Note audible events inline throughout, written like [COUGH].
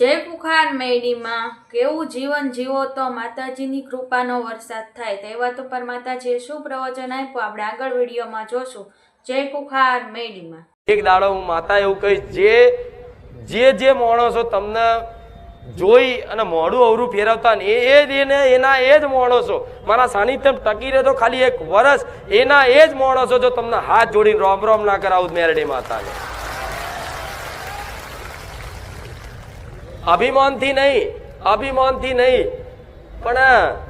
જય કુખાર મેડીમાં કેવું જીવન જીવો તો માતાજીની કૃપાનો વરસાદ થાય. તહેવાર ઉપર માતાજીએ શું પ્રવચન આપ્યું. આપણે આગળ વિડીયોમાં જોશું. જય કુખાર મેડીમાં. એક દાડો હું માતા એવું કહીશ, જે જે જે માણસો તમને જોઈ અને મોડું અવરું ફેરવતા ને એ જ એને, એના એ જ માણસો. મારા સાનિધ્યમ ટકી રહે તો ખાલી એક વર્ષ એના એ જ માણસો જો તમને હાથ જોડીને રોમ રોમ ના કરાવું મેરડી માતાને. અભિમાનથી નહીં અભિમાનથી નહીં, પણ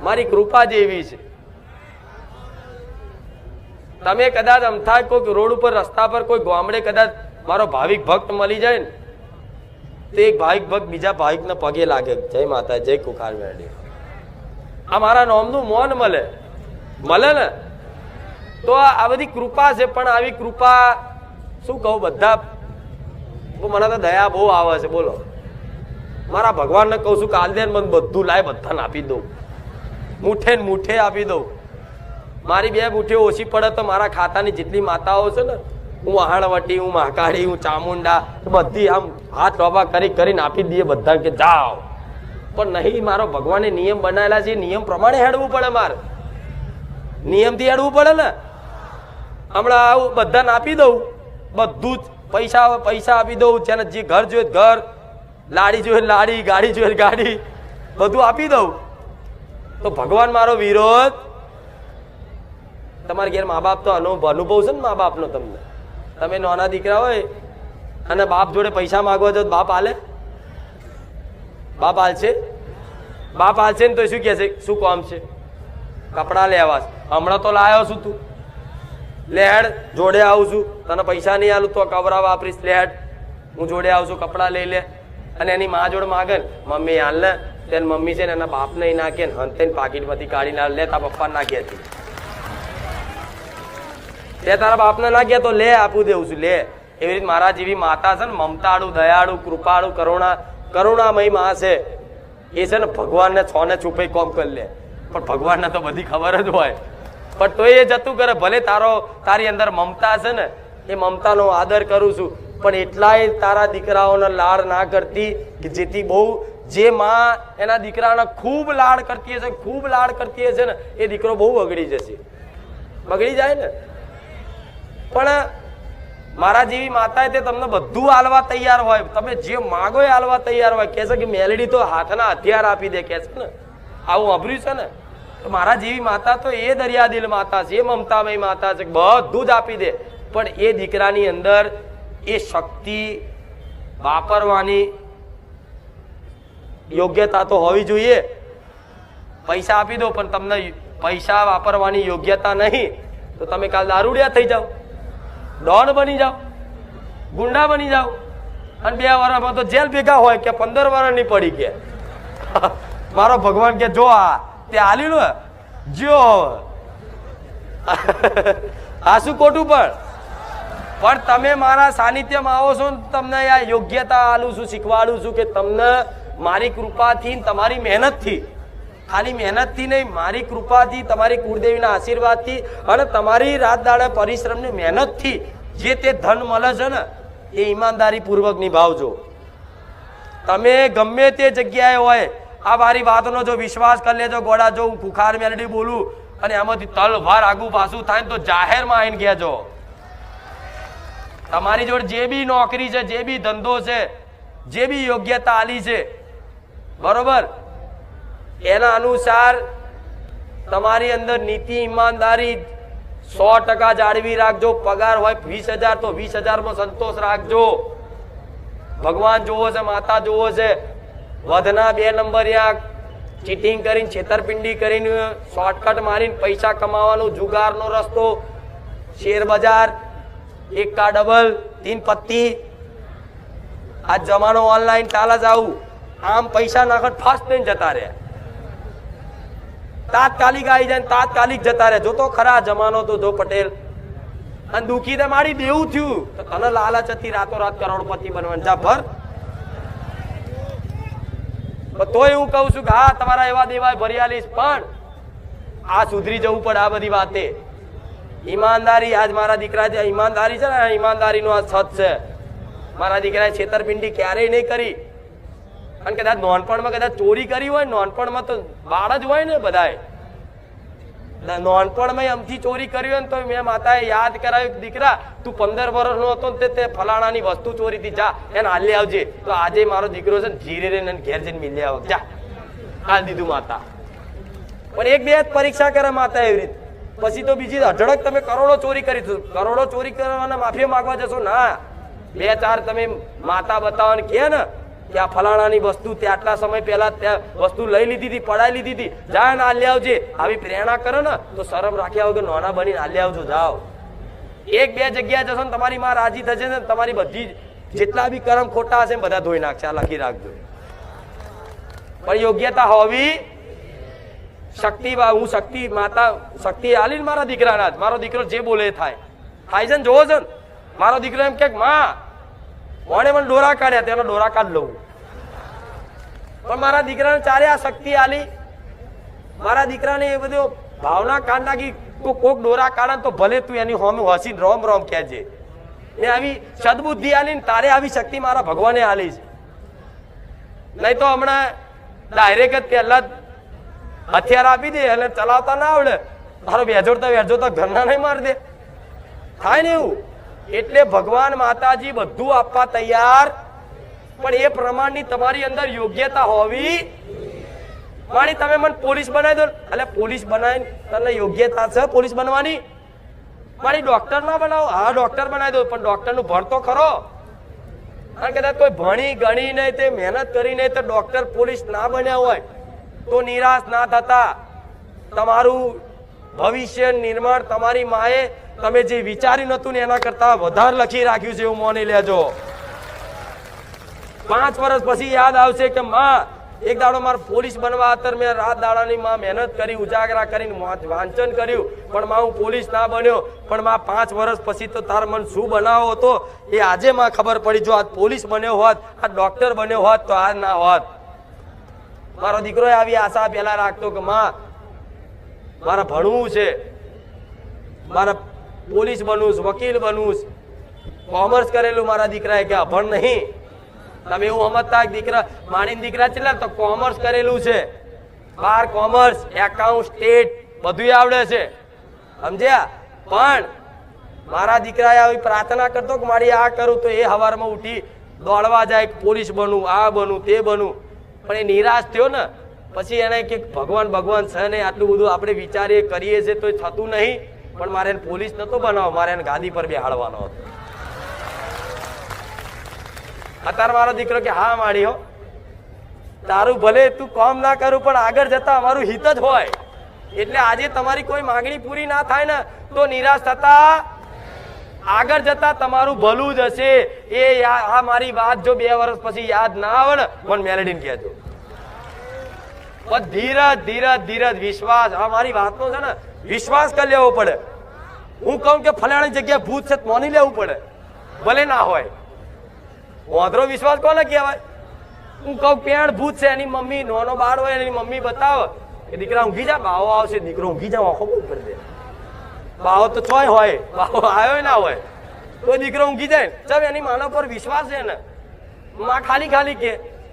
મારી કૃપા જ એવી છે. તમે કદાચ અમથા કોઈક રોડ ઉપર, રસ્તા પર, કોઈ ગામડે કદાચ મારો ભાવિક ભક્ત મળી જાય ને, તો એક ભાવિક ભક્ત બીજા ભાવિકને પગે લાગે જય માતા જય કુખાર મેળી આ મારા નોમનું મોન મળે. મળે ને? તો આ બધી કૃપા છે, પણ આવી કૃપા શું કહું બધા? મને તો દયા બહુ આવે છે, બોલો. મારા ભગવાનને કહું છું કે દે મને બધું લાય, બધાને આપી દઉં. મુઠે ને મુઠે આપી દઉં. મારી બે મુઠ્ઠીઓ ઓછી પડે તો મારા ખાતાની જેટલી માતાઓ છે ને, હું આહણવટી, હું મહાકાળી, હું ચામુંડા, બધી આમ હાથ રોબા કરી કરીને આપી દઈએ બધા કે જાઓ. પણ નહીં, મારો ભગવાને નિયમ બનાવેલા છે. નિયમ પ્રમાણે હેડવું પડે મારે. નિયમથી હેડવું પડે ને. હમણાં આવું બધાને આપી દઉં. બધું જ પૈસા પૈસા આપી દઉં. જેને જે ઘર જોઈએ ઘર. લાડી જોઈએ લાડી, ગાડી જોઈએ ગાડી, બધું આપી દઉં. તો ભગવાન મારો વિરોધ. તમારા ઘેર મા બાપ તો અનુભવ અનુભવ છે ને મા બાપનો તમને? તમે નાના દીકરા હોય અને બાપ જોડે પૈસા માગવા જાઓ બાપ હાલે બાપ આલશે? બાપ આલશે ને તો શું કહે છે? શું કામ છે? કપડાં લેવા છે. હમણાં તો લાયો છું તું. લેડ, જોડે આવું છું. તને પૈસા નહીં આલું તો કવરા વાપરીશ. લેડ, હું જોડે આવું છું. કપડાં લઈ લે. અને એની મા જોડે માગે મમ્મી હાલ ને તેને મમ્મી છે ને એના બાપને નહીં નાખે ને હંતે પાકીટમાંથી કાઢીને લે, તારા પપ્પા નાખ્યા હતી તે તારા બાપને નાખ્યા તો લે, આપું દેવું છું, લે. એવી રીતે મારા જેવી માતા છે ને, મમતાળુ, દયાળુ, કૃપાળુ, કરુણા, કરુણામયમાં છે. એ છે ને ભગવાનને છો ને છુપે કોમ કરી લે. પણ ભગવાનને તો બધી ખબર જ હોય. પણ તો એ જતું કરે, ભલે તારો, તારી અંદર મમતા છે ને, એ મમતાનો આદર કરું છું. પણ એટલાય તારા દીકરાઓને લાડ ના કરતી કે જેથી બહુ જે માં એના દીકરાને ખૂબ લાડ કરતી હશે, ખૂબ લાડ કરતી હશે ને, એ દીકરો બહુ બગડી જશે. બગડી જાય ને? પણ મારા જેવી માતાએ તે તમને બધું હાલવા તૈયાર હોય. તમે જે માગો એ હાલવા તૈયાર હોય. કહેશે કે મેલડી તો હાથના હથિયાર આપી દે, કહેશે ને? આવું અભર્યું છે ને? તો મારા જેવી માતા તો એ દરિયાદિલ માતા છે, એ મમતામય માતા છે બધું જ આપી દે. પણ એ દીકરાની અંદર એ શક્તિ વાપરવાની યોગ્યતા તો હોવી જોઈએ. પૈસા આપી દો, પણ તમને પૈસા વાપરવાની યોગ્યતા નહીં, તો તમે કાલ દારૂડિયા થઈ જાઓ. ડોન બની જાઓ. ગુંડા બની જાઓ. અને બે વર્ષમાં તો જેલ ભેગા હોય કે પંદર વર્ષની પડી કે [LAUGHS] મારો ભગવાન કે, જો આ, તે આલી લો જો આ શું ખોટું પણ? પણ તમે મારા સાનિધ્યમાં આવો છો તમને આ યોગ્યતા આલું છું, શીખવાડું છું કે તમને મારી કૃપાથી તમારી મહેનતથી, ખાલી મહેનતથી નહીં, મારી કૃપાથી, તમારી કુળદેવીના આશીર્વાદથી અને તમારી રાત દાડે પરિશ્રમની મહેનતથી જે તે ધન મળે છે ને, એ ઈમાનદારી પૂર્વક નિભાવજો. તમે ગમે તે જગ્યાએ હોય, આ મારી વાતનો જો વિશ્વાસ કરી લેજો, ગોળા જો હું ખુખાર મેલડી બોલું અને એમાંથી તલવાર આગુ પાછું થાય તો જાહેરમાં આવીને કહેજો. તમારી જોડે જે બી નોકરી છે, જે બી ધંધો છે, જે બી યોગ્યતા આલી છે, બરોબર? એના અનુસાર તમારી અંદર નીતિ, ઈમાનદારી સો ટકા જાળવી રાખજો. પગાર હોય વીસ હજાર, તો વીસ હજારમાં સંતોષ રાખજો. ભગવાન જોવો છે, માતા જોવો છે. વધના બે નંબર યા ચીટિંગ કરીને, છેતરપિંડી કરીને, શોર્ટકટ મારીને પૈસા કમાવાનો, જુગારનો રસ્તો શેર બજાર એક કા ડબલ તીન પત્તી. આ જમાનો ઓનલાઈન ચાલે જ આવું. આમ પૈસા નાખત ફાસ્ટ થઈને જતા રહ્યા તાત્કાલિક આવી જાય તાત્કાલિક જતા રહે. જો તો ખરા જમાનો તો જો પટેલ. અને દુખી તે મારી દેવું થયું. તો તને લાલચ હતી રાતોરાત કરોડપતિ બનવાનું. જા ભર. તોય હું કહું છું કે હા, તમારા એવા દેવાય ભરિયાલીશ પણ આ સુધરી જવું પડે આ બધી વાતે. ઈમાનદારી, આજ મારા દીકરા જે ઈમાનદારી છે ને ઈમાનદારીનો આ સત છે. મારા દીકરાએ છેતરપિંડી ક્યારેય નહીં કરી. અને કદાચ નોનપણમાં કદાચ ચોરી કરી હોય નોનપણમાં તો બાળ જ હોય ને બધાએ નોનપણમાં એમથી ચોરી કરી હોય ને તો મેં માતાએ યાદ કરાવ્યું દીકરા, તું પંદર વર્ષનો હતો ને, તે ફલાણાની વસ્તુ ચોરી હતી જા, એને હાલી આવજે. તો આજે મારો દીકરો છે ને રહીને એને ઘેર જઈને મિલી આવ જા. હાલ દીધું માતા. પણ એક બે પરીક્ષા કરે માતા એવી રીતે. પછી તો બીજી અઢળક તમે કરોડો ચોરી કરી કરોડો ચોરી કરવાના માફી માંગવા જશો? ના. બે ચાર તમે માતા બતાવવાની કે ને કે આ ફલાણાની વસ્તુ તે આટલા સમય પહેલા ત્યાં વસ્તુ લઈ લીધી હતી, પડાઈ લીધી હતી. જા ને આલ્યા આવજે. આવી પ્રેરણા કરો ને, તો શરમ રાખ્યા વગર નોના બનીને આલ્યા આવજો, જાઓ. એક બે જગ્યા જશો ને તમારી માં રાજી થશે ને, તમારી બધી જેટલા બી કરમ ખોટા હશે બધા ધોઈ નાખશે. આ લખી રાખજો. પણ યોગ્યતા હોવી શક્તિ હું શક્તિ માતા, શક્તિ આલી ને મારા દીકરાના જ. મારો દીકરો જે બોલે થાય. થાય છે ને, જોવો છે મારો દીકરો એમ કે માં કોણે મને ડોરા કાઢ્યા, તેનો ડોરા કાઢ લઉં. પણ મારા દીકરાને ચારે આ શક્તિ આલી. મારા દીકરાને એ બધું ભાવના કાઢ નાખી, તો કોક ડોરા કાઢે તો ભલે તું એની હોમે હસીને રોમ રોમ કહેજે. ને આવી સદબુદ્ધિ આલી ને તારે આવી શક્તિ મારા ભગવાને આલી છે. નહીં તો હમણાં ડાયરેક્ટ જ પહેલાં હથિયાર આપી દે અને ચલાવતા ના આવડે. તારો વેજોડતા વેજોડતા ઘરના નહીં મારી દે. થાય ને એવું? એટલે ભગવાન માતાજી બધું આપવા તૈયાર. પણ એ પ્રમાણની તમારી અંદર યોગ્યતા હોવી માણી તમે મને પોલીસ બનાવી દો એટલે પોલીસ બનાવી તને યોગ્યતા છે પોલીસ બનવાની? મારી ડોક્ટર ના બનાવો. હા, ડોક્ટર બનાવી દો, પણ ડોક્ટરનું ભણતો ખરો. કારણ કદાચ કોઈ ભણી ગણી નહીં, તે મહેનત કરી નહીં, તો ડોક્ટર પોલીસ ના બન્યા હોય. તો નિરાશ ના થતા તમારું ભવિષ્ય નિર્માણ તમારી માએ તમે જે વિચાર્યું નતું ને એના કરતા વધારે લખી રાખ્યું છે એવું માની લેજો. પાંચ વર્ષ પછી યાદ આવશે કે માં, એક દાડો મારે પોલીસ બનવા અત્યારે મેં રાત દાડાની માં મહેનત કરી, ઉજાગરા કરીને વાંચ- વાંચન કર્યું, પણ માં હું પોલીસ ના બન્યો. પણ માં પાંચ વર્ષ પછી તો તાર મન શું બનાવો હતો એ આજે માં ખબર પડી. જો આજ પોલીસ બન્યો હોત આ ડોક્ટર બન્યો હોત તો આ ના હોત. મારો દીકરો આવી આશા પેલા રાખતો કે માં, મારે ભણવું છે. મારે પોલીસ બનવું છે, વકીલ બનવું છે. કોમર્સ કરેલું મારા દીકરાએ કે અભણ નહીં. તમે એવું સમજતા દીકરા, માણીના દીકરા છે તો કોમર્સ કરેલું છે. બાર કોમર્સ, એકાઉન્ટ, સ્ટેટ બધું આવડે છે. સમજ્યા? પણ મારા દીકરાએ આવી પ્રાર્થના કરતો કે મારી આ કરું તો એ હવારમાં ઉઠી દોડવા જાય પોલીસ બનવું, આ બનવું, તે બનવું. પણ એ નિરાશ થયો ને, પછી એને કે ભગવાન ભગવાન છે ને, આટલું બધું આપણે વિચારીએ, કરીએ છીએ તો થતું નહીં. પણ મારે પોલીસ નતો બનાવો મારે એને ગાદી પર બેહાડવાનો હતો. અત્યારે મારો દીકરો કે, હા માડી હો. તારું ભલે તું કામ ના કરું, પણ આગળ જતા અમારું હિત જ હોય. એટલે આજે તમારી કોઈ માંગણી પૂરી ના થાય ને, તો નિરાશ થતા આગળ જતા તમારું ભલું જ હશે. એ આ મારી વાત જો બે વર્ષ પછી યાદ ના આવે ને મને મેલેડીને કહેજો. પણ ધીરજ ધીરજ ધીરજ, વિશ્વાસ, આ મારી વાતનો છે ને, વિશ્વાસ કરી લેવો પડે. હું કહું કે ફલાણી જગ્યાએ ભૂત છે માની લેવું પડે. ભલે ના હોય. વાંધરો વિશ્વાસ કોને કહેવાય? હું કહું પેણ ભૂત છે, એની મમ્મી, નોનો બાળ હોય, એની મમ્મી બતાવ કે દીકરા ઊંઘી જા, બાવો આવશે, દીકરો ઊંઘી જા આંખો બંધ કરી દે. બાવો તો ચોય હોય. બાવો આવ્યો ના હોય. તો દીકરો ઊંઘી જાય ચાલ એની માનવ પર વિશ્વાસ છે ને માં ખાલી ખાલી કે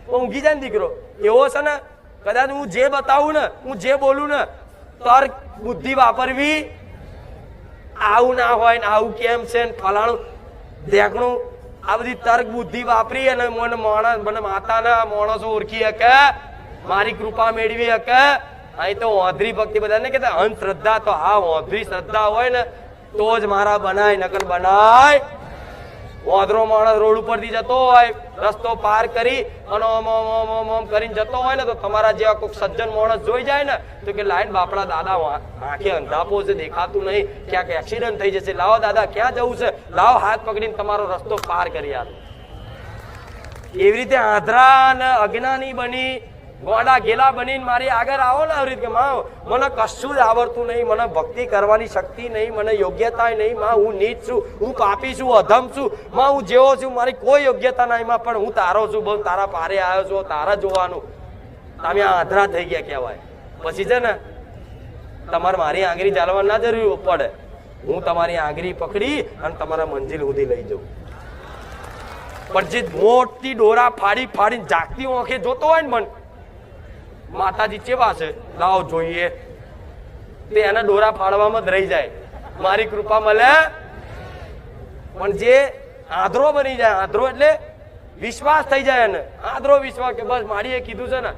ઊંઘી જાય ને દીકરો. એવો છે ને, કદાચ હું જે બતાવું ને, હું જે બોલું ને, તર્ક બુદ્ધિ વાપરવી આવું ના હોય ને, આવું કેમ છે ને, ફલાણું. દેખણું, આ બધી તર્ક બુદ્ધિ વાપરી અને મને માણસ, મને માતાના માણસો ઓળખી શકે મારી કૃપા મેળવી શકે અહીં તો ઓંધરી ભક્તિ બધાને કહેતા, અંધશ્રદ્ધા તો હા, ઓંધરી શ્રદ્ધા હોય ને, તો જ મારા બનાય, નકર બનાય. ઓંધરો માણસ રોડ ઉપરથી જતો હોય, રસ્તો પાર કરી, અને ઓમ ઓમ કરીને જતો હોય ને, તો તમારા જેવા કોઈક સજ્જન માણસ જોઈ જાય ને, તો કે લાઈન બાપડા દાદા આંખે અંધાપો છે, દેખાતું નહીં, ક્યાંક એક્સિડન્ટ થઈ જશે. લાવો દાદા, ક્યાં જવું છે? લાવો હાથ પકડીને તમારો રસ્તો પાર કરી આપો. એવી રીતે આંધળા અને અજ્ઞાની બની ગોડા ગેલા બનીને મારી આગળ આવો ને આવી રીતે માં મને કશું જ આવડતું નહીં, મને ભક્તિ કરવાની શક્તિ નહીં, મને યોગ્યતા નહીં, માં, હું નીચ છું, હું પાપી છું, અધમ છું, માં, હું જેવો છું, મારી કોઈ યોગ્યતા નહીં માં પણ હું તારો છું, બહુ તારા પારે આવ્યો છું, તારા જોવાનું. તમે આ આધરા થઈ ગયા કહેવાય. પછી છે ને, તમારે મારી આંગળી ચાલવા ના જરૂર પડે. હું તમારી આંગળી પકડી અને તમારા મંજિલ સુધી લઈ જાઉં. પણ જે મોટી ડોરા ફાડી ફાડીને જાગતી આંખે જોતો હોય ને મન માતાજી ચેવા છે? લાવો જોઈએ. તે એના દોરા ફાળવામાં જ રહી જાય. મારી કૃપા મળે. પણ જે આંધળો બની જાય આંધળો એટલે વિશ્વાસ થઈ જાય એને. આંધળો વિશ્વાસ કે બસ મારીએ કીધું છે ને